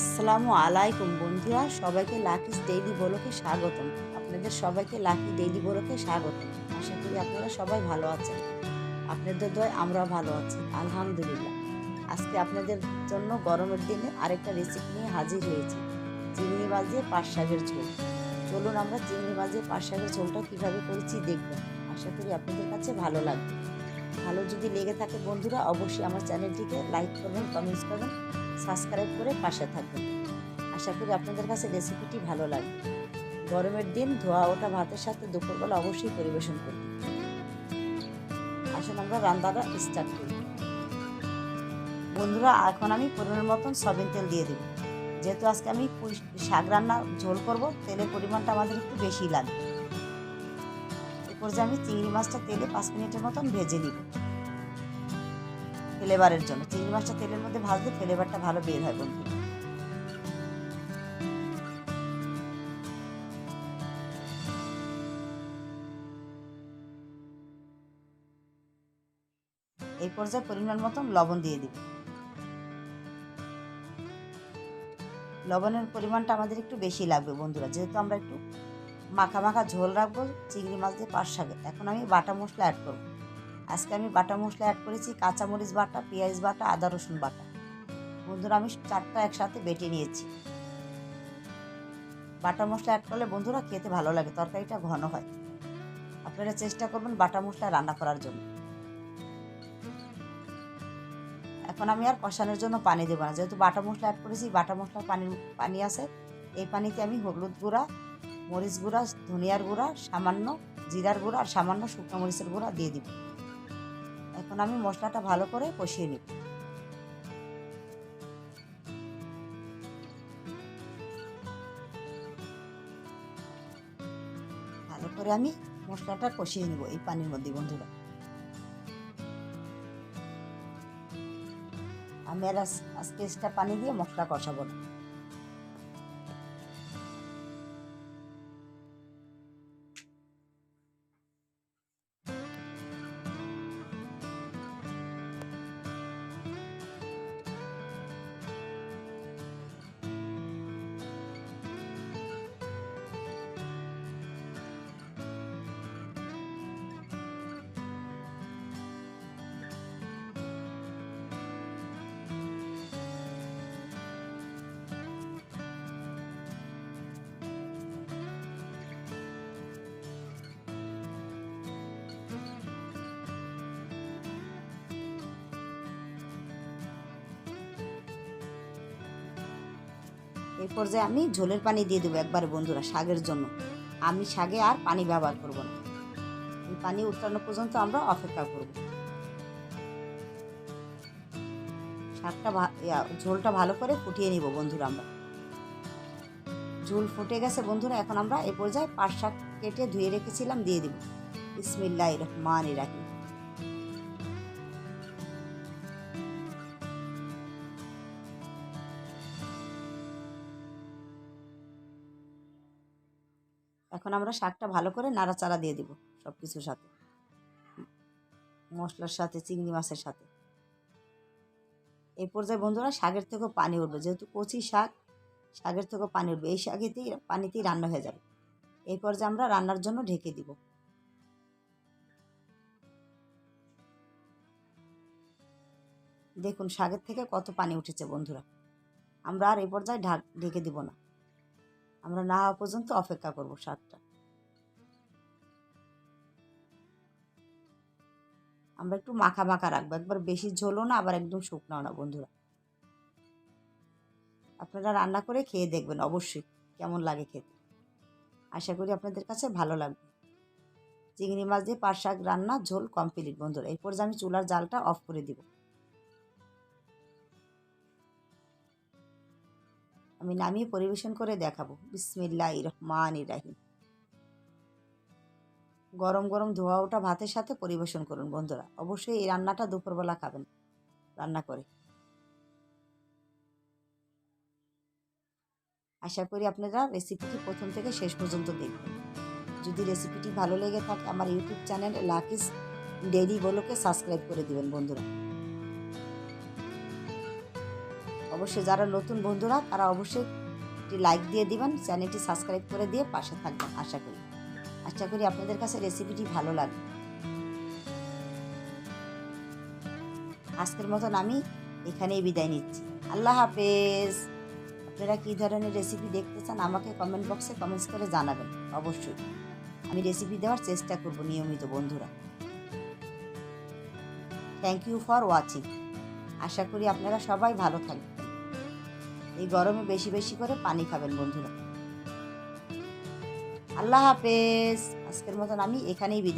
আসসালামু আলাইকুম বন্ধুরা, সবাইকে লাকি ডেইলি বলোকে স্বাগতম। আপনাদের সবাইকে লাকি ডেইলি বলোকে স্বাগতম। আশা করি আপনারা সবাই ভালো আছেন। আপনাদের দয় আমরা ভালো আছি, আলহামদুলিল্লাহ। আজকে আপনাদের জন্য গরমের দিনে আরেকটা রেসিপি নিয়ে হাজির হয়েছি, চিংড়ি মাছ দিয়ে শাকের ঝোল। চলুন আমরা চিংড়ি মাছ দিয়ে শাকের ঝোলটা কীভাবে করেছি দেখব। আশা করি আপনাদের কাছে ভালো লাগবে। ভালো যদি লেগে থাকে বন্ধুরা, অবশ্যই আমার চ্যানেলটিকে লাইক করবেন কমেন্টস করবেন। সাবস্ক্রাইব করে পাশে থাকবেন। আশা করি আপনাদের কাছে রেসিপিটি ভালো লাগবে। গরমের দিন ধোয়া ওঠা ভাতের সাথে দুপুরবেলা অবশ্যই পরিবেশন করবেন আসুন আমরা রান্নাটা স্টার্ট করি। বন্ধুরা, এখন আমি পরিমাণ মতন সয়াবিন তেল দিয়ে দেবো। যেহেতু আজকে আমি শাক রান্না ঝোল করব, তেলের পরিমাণটা আমাদের একটু বেশি লাগবে। এরপর যে আমি চিংড়ি মাছটা তেলে পাঁচ মিনিটের মতন ভেজে নিব। ফ্লেভারের জন্য। চিংড়ি মাছটা তেলের মধ্যে ভাজলে ফ্লেভারটা ভালো বের হয় বন্ধু। এই পর্যায়ে পরিমাণ মতন লবণ দিয়ে দিব। লবণের পরিমাণটা আমাদের একটু বেশি লাগবে বন্ধুরা। যেহেতু আমরা একটু মাখা মাখা ঝোল রাখব, চিংড়ি মাছ দিয়ে পাঁচ শাকে। এখন আমি বাটা মশলা অ্যাড করব। আজকে আমি বাটা মশলা অ্যাড করেছি, কাঁচামরিচ বাটা, পেঁয়াজ বাটা, আদা রসুন বাটা। বন্ধুরা, আমি চারটা একসাথে বেটে নিয়েছি। বাটা মশলা অ্যাড করলে বন্ধুরা খেতে ভালো লাগে, তরকারিটা ঘন হয়। আপনারা চেষ্টা করবেন বাটা মশলা রান্না করার জন্য। এখন আমি আর কষানোর জন্য পানি দেবো না। যেহেতু বাটা মশলা অ্যাড করেছি, বাটা মশলার পানি পানি আছে। এই পানিতে আমি হলুদ গুঁড়া, মরিচ গুঁড়া, ধনিয়ার গুঁড়া, সামান্য জিরার গুঁড়া আর সামান্য শুকনো মরিচের গুঁড়া দিয়ে দিব। এখন আমি মশলাটা ভালো করে কষিয়ে নিব। ভালো করে আমি মশলাটা কষিয়ে নিব এই পানির মধ্যে বন্ধুরা। আমি আর আজ- আজকে পানি দিয়ে মশলা কষাবো না। এই পর্যায়ে আমি ঝোলের পানি দিয়ে দেবো একবারে বন্ধুরা শাগের জন্য। আমি শাগে আর পানি ব্যবহার করব না। এই পানি উত্তানো পর্যন্ত আমরা অপেক্ষা করব। শাকটা ঝোলটা ভালো করে ফুটিয়ে নিব বন্ধুরা আমরা। ঝোল ফুটে গেছে বন্ধুরা, এখন আমরা এই পর্যায়ে পাট শাক কেটে ধুয়ে রেখেছিলাম, দিয়ে দিব। বিসমিল্লাহ রহমান রাহিম। এখন আমরা শাকটা ভালো করে নাড়াচাড়া দিয়ে দিব সব কিছুর সাথে। মশলার সাথে, চিংড়ি মাছের সাথে। এই পর্যায়ে বন্ধুরা শাকের থেকেও পানি উঠবে। যেহেতু কচি শাক, শাকের থেকেও পানি উঠবে। এই শাকেতেই পানিতেই রান্না হয়ে যাবে। এই পর্যায়ে আমরা রান্নার জন্য ঢেকে দিব। দেখুন, শাকের থেকে কত পানি উঠেছে বন্ধুরা। আমরা আর এই পর্যায়ে ঢাক ঢেকে দিব না। আমরা না হওয়া পর্যন্ত অপেক্ষা করব শাকটা আমরা একটু মাখা মাখা রাখব, একবার বেশি ঝোলও না, আবার একদম শুকনাও না, বন্ধুরা। আপনারা রান্না করে খেয়ে দেখবেন, অবশ্যই কেমন লাগে খেতে। আশা করি আপনাদের কাছে ভালো লাগবে। চিংড়ি মাছ দিয়ে পাট শাক রান্না, ঝোল কমপ্লিট বন্ধুরা। এরপর যে আমি চুলার জালটা অফ করে দিব। আমি নামিয়ে পরিবেশন করে দেখাবো। বিসমিল্লাহ রহমান রাহিম। গরম গরম ধোয়া ওঠা ভাতের সাথে পরিবেশন করুন বন্ধুরা। অবশ্যই এই রান্নাটা দুপুরবেলা খাবেন। রান্না করে। আশা করি আপনারা রেসিপিটি প্রথম থেকে শেষ পর্যন্ত দেখবেন। যদি রেসিপিটি ভালো লেগে থাকে, আমার ইউটিউব চ্যানেল লাকিস ডেইলি বলোকে সাবস্ক্রাইব করে দিবেন বন্ধুরা। অবশ্যই যারা নতুন বন্ধুরা, তারা অবশ্যই একটি লাইক দিয়ে দিবেন, চ্যানেলটি সাবস্ক্রাইব করে দিয়ে পাশে থাকবেন, আশা করি। আশা করি আপনাদের কাছে রেসিপিটি ভালো লাগবে। আজকের মতন আমি এখানেই বিদায় নিচ্ছি। আল্লাহ হাফেজ। আপনারা কী ধরনের রেসিপি দেখতে চান, আমাকে কমেন্ট বক্সে কমেন্টস করে জানাবেন, অবশ্যই। আমি রেসিপি দেওয়ার চেষ্টা করব নিয়মিত, বন্ধুরা। থ্যাংক ইউ ফর ওয়াচিং আশা করি আপনারা সবাই ভালো থাকবেন। এই গরমে বেশি বেশি করে পানি খাবেন বন্ধুরা। আল্লাহ হাফেজ। আজকের মতন আমি এখানেই বিদায়